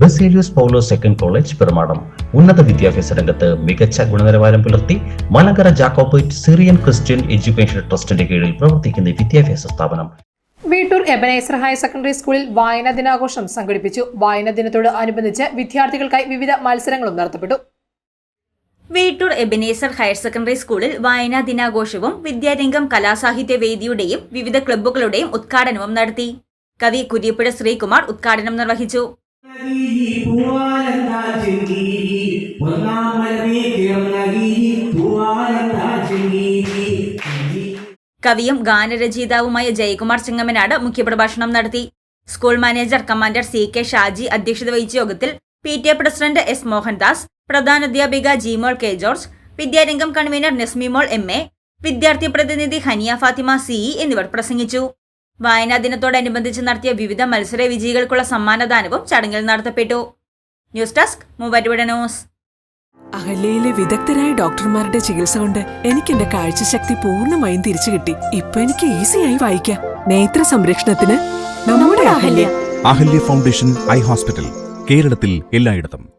Baselios Paulo second college Perumadam. ഉന്നത വിദ്യാഭ്യാസ രംഗത്ത് മികച്ച ഗുണനിലവാരം പുലർത്തി Malankara Jacobite Syrian Christian education ട്രസ്റ്റിന്റെ കീഴിൽ പ്രവർത്തിക്കുന്ന വിദ്യാഭ്യാസ സ്ഥാപനം. വീട്ടൂർ എബനൈസർ ഹയർ സെക്കൻഡറി സ്കൂളിൽ വായനാ ദിനാഘോഷം സംഘടിപ്പിച്ചു. വായനാ ദിനത്തോട് അനുബന്ധിച്ച് വിദ്യാർത്ഥികൾക്കായി വിവിധ മത്സരങ്ങളും നടത്തപ്പെട്ടു. വീട്ടൂർ എബനേസർ ഹയർ സെക്കൻഡറി സ്കൂളിൽ വായനാ ദിനാഘോഷവും വിദ്യാരംഗം കലാസാഹിത്യ വേദിയുടെയും വിവിധ ക്ലബ്ബുകളുടെയും ഉദ്ഘാടനവും നടത്തി. കവി കുര്യപ്പുഴ ശ്രീകുമാർ ഉദ്ഘാടനം നിർവഹിച്ചു. കവിയും ഗാനരചയിതാവുമായ ജയകുമാർ ചിങ്ങമനാട് മുഖ്യപ്രഭാഷണം നടത്തി. School manager commander C K Shaji അധ്യക്ഷത വഹിച്ച യോഗത്തിൽ P T A president S Mohandas പ്രധാനാധ്യാപിക Jimol K George Vidyarangam convener Nasmimol M A വിദ്യാർത്ഥി പ്രതിനിധി ഹനിയ ഫാത്തിമ സിഇ എന്നിവർ പ്രസംഗിച്ചു. വായനാ ദിനത്തോടനുബന്ധിച്ച് നടത്തിയ വിവിധ മത്സര വിജയികൾക്കുള്ള സമ്മാനദാനവും ചടങ്ങിൽ നടത്തപ്പെട്ടു. News desk Muvattupuzha news. അഹല്യയിലെ വിദഗ്ധരായ ഡോക്ടർമാരുടെ ചികിത്സ കൊണ്ട് എനിക്ക് എന്റെ കാഴ്ചശക്തി പൂർണമായും തിരിച്ചു കിട്ടി. ഇപ്പൊ എനിക്ക് ഈസിയായി വായിക്കാം. നേത്ര സംരക്ഷണത്തിന് നമ്മുടെ Ahalya. Ahalya foundation eye hospital കേരളത്തിൽ എല്ലായിടത്തും.